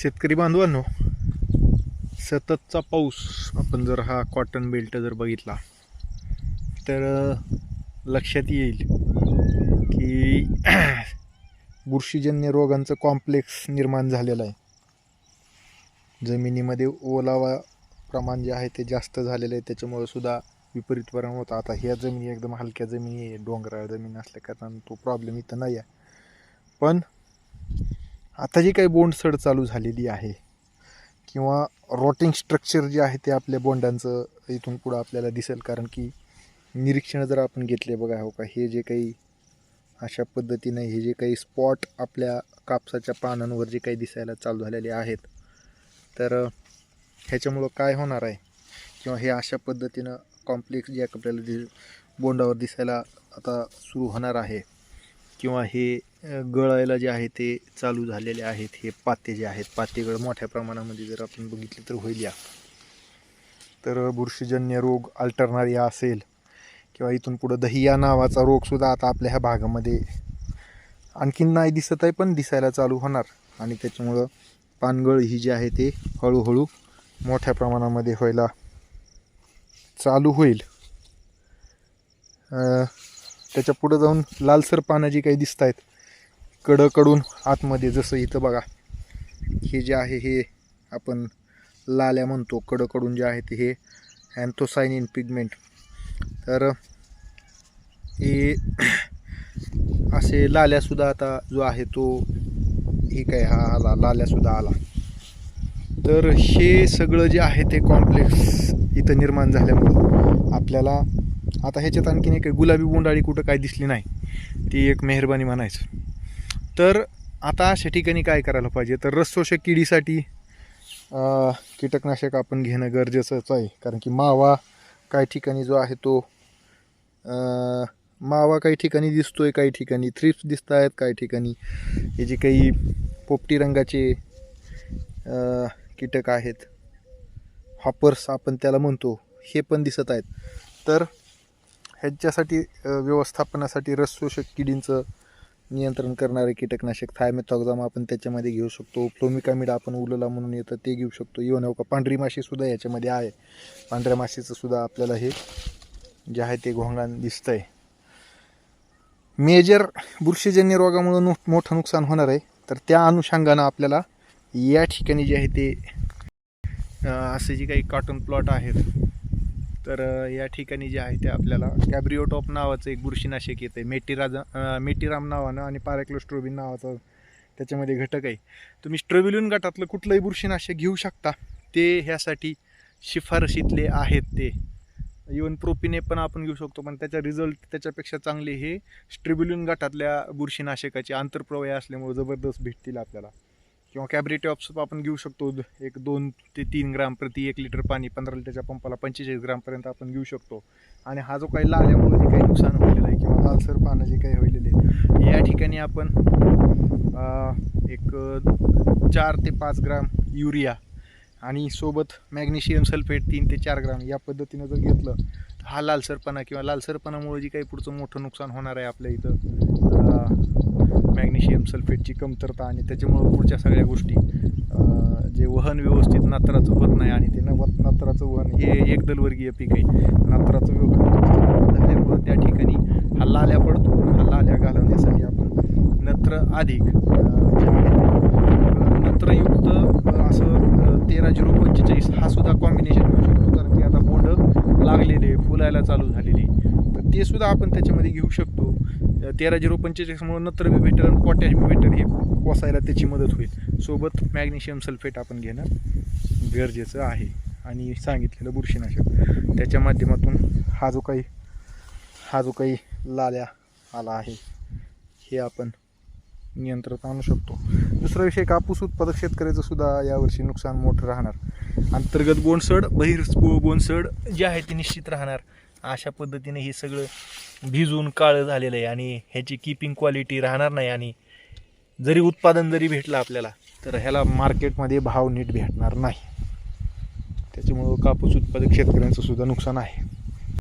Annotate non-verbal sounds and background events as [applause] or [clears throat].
शेतकरी बांधवांनो सततचा पाऊस आपण जर हा कॉटन बेल्ट जर बघितला तर लक्षात येईल की [clears throat] बुरशीजन्य रोगांचं कॉम्प्लेक्स निर्माण झालेलं आहे. जमिनीमध्ये ओलावा प्रमाण जे आहे ते जास्त झालेलं आहे त्याच्यामुळंसुद्धा विपरीत परिणाम होता. आता ह्या जमिनी एकदम हलक्या जमिनी आहे डोंगराळ जमीन असल्या कारणानं तो प्रॉब्लेम इथं नाही आहे पण आता जी काही बोंडसड चालू झालेली आहे किंवा रॉटिंग स्ट्रक्चर जे आहे ते आपल्या बोंडांचं इथून पुढं आपल्याला दिसेल कारण की निरीक्षण जर आपण घेतले बघा हो का हे जे काही अशा पद्धतीने हे जे काही स्पॉट आपल्या कापसाच्या पानांवर जे काही दिसायला चालू झालेले आहेत तर ह्याच्यामुळं काय होणार आहे? किंवा हे अशा पद्धतीनं कॉम्प्लेक्स जे आपल्याला दि बोंडावर दिसायला आता सुरू होणार आहे? किंवा हे गळायला जे आहे ते चालू झालेले आहेत हे पाते जे आहेत पातेगळ मोठ्या प्रमाणामध्ये जर आपण बघितले तर होईल या. तर बुरशीजन्य रोग अल्टरनारिया असेल किंवा इथून पुढं दहिया नावाचा रोगसुद्धा आता आपल्या ह्या भागामध्ये आणखीन नाही दिसत आहे पण दिसायला चालू होणार. आणि त्याच्यामुळं पानगळ ही जी आहे ते हळूहळू मोठ्या प्रमाणामध्ये व्हायला चालू होईल. त्याच्या पुढं जाऊन लालसर पानं जी काही दिसत आहेत कडकडून आतमध्ये जसं इथं बघा. हे जे आहे हे आपण लाल्या म्हणतो. कडकडून जे आहे ते हे अँथोसायनिन पिगमेंट तर हे [clears throat] असे लाल्यासुद्धा आता जो आहे तो हे काय हा आला लाल्यासुद्धा आला. तर हे सगळं जे आहे ते कॉम्प्लेक्स इथं निर्माण झाल्यामुळं आपल्याला आता ह्याच्यात आणखीन एक गुलाबी बोंडाळी कुठं काय दिसली नाही. ती एक मेहरबानी म्हणायचं. तर आता अशा ठिकाणी काय करायला पाहिजे? तर रसशोषक किडीसाठी कीटकनाशक आपण घेणं गरजेचंच आहे. कारण की मावा काही ठिकाणी जो आहे तो मावा काही ठिकाणी दिसतो आहे काही ठिकाणी थ्रिप्स दिसत आहेत काही ठिकाणी हे जे काही पोपटी रंगाचे कीटक आहेत. हॉपर्स आपण त्याला म्हणतो. हे पण दिसत आहेत. तर ह्याच्यासाठी व्यवस्थापनासाठी रसशोषक किडींचं नियंत्रण करणारे कीटकनाशक थायमेथॉक्झाम आपण त्याच्यामध्ये घेऊ शकतो. फ्लोमिकामिड आपण उलला म्हणून येतं ते घेऊ शकतो. इवन हो का पांढरी माशीसुद्धा याच्यामध्ये आहे. पांढऱ्या माशीचंसुद्धा आपल्याला हे जे आहे ते घोंगाण आहे मेजर बुरशीजन्य रोगामुळं नु मोठं नुकसान होणार आहे. तर त्या अनुषंगानं आपल्याला या ठिकाणी जे आहे ते असे जे काही कॉटन प्लॉट आहेत तर या ठिकाणी जे आहे ते आपल्याला कॅब्रिओटॉप नावाचं एक बुरशीनाशक येतं आहे मेटीराजा मेटीराम नावानं आणि पारेक्लोस्ट्रोबिन नावाचा त्याच्यामध्ये घटक आहे. तुम्ही स्ट्रोबिलिन गटातलं कुठलंही बुरशीनाशक घेऊ शकता. ते ह्यासाठी शिफारशीतले आहेत ते. इवन प्रोपिने पण आपण घेऊ शकतो पण त्याचा रिझल्ट त्याच्यापेक्षा चांगले हे स्ट्रिब्युलिन गटातल्या बुरशीनाशकाचे आंतरप्रवाह असल्यामुळे जबरदस्त भेटतील आपल्याला. किंवा कॅब्रिटॉप्स आपण घेऊ शकतो. एक दोन ते तीन ग्राम प्रति एक लिटर पाणी पंधरा लिटरच्या पंपाला पंचेचाळीस ग्रामपर्यंत आपण घेऊ शकतो. आणि हा जो काही लाल्यामुळे जे काही नुकसान होलेलं आहे किंवा लालसर पानं जे काही होलेले आहे या ठिकाणी आपण एक चार ते पाच ग्राम युरिया आणि सोबत मॅग्नेशियम सल्फेट तीन ते चार ग्राम या पद्धतीनं जर घेतलं हा लालसरपणा किंवा लालसरपणामुळे जी काही पुढचं मोठं नुकसान होणार आहे आपल्या इथं मॅग्नेशियम सल्फेटची कमतरता आणि त्याच्यामुळं पुढच्या सगळ्या गोष्टी जे वहन व्यवस्थित नात्राचं होत नाही आणि ते नव नात्राचं वहन हे एकदलवर्गीय पीक आहे. नात्राचं वहन व्यवस्थित झाल्यामुळं त्या ठिकाणी हल्ला आल्या पडतो. हल्ला आल्या घालवण्यासाठी आपण नत्र अधिक नत्रयुक्त असं तेरा झिरो पंचेचाळीस हा सुद्धा कॉम्बिनेशन मिळू शकतो. कारण की आता बोंड लागले फुलायला चालू झालेली. तर ते सुद्धा आपण त्याच्यामध्ये घेऊ शकतो. तेरा झिरो पंचेचाळीसमुळे नत्र बी भेटेल आणि पोटॅश बी भेटेल हे पोसायला त्याची मदत होईल. सोबत मॅग्नेशियम सल्फेट आपण घेणं गरजेचं आहे. आणि सांगितलेलं बुरशीनाशक. त्याच्या माध्यमातून हा जो काही हा जो काही लाल्या आला आहे हे आपण नियंत्रणात आणू शकतो. दुसरा विषय कापूस उत्पादक शेतकऱ्याचं सुद्धा यावर्षी नुकसान मोठं राहणार. अंतर्गत बोनसड बहिर बोनसड. जे आहे ते निश्चित राहणार. अशा पद्धतीने हे सगळं भिजून काळं झालेलं आहे आणि ह्याची किपिंग क्वालिटी राहणार नाही आणि जरी उत्पादन जरी भेटलं आपल्याला तर ह्याला मार्केटमध्ये भाव नीट भेटणार नाही. त्याच्यामुळं कापूस उत्पादक शेतकऱ्यांचं सुद्धा नुकसान आहे.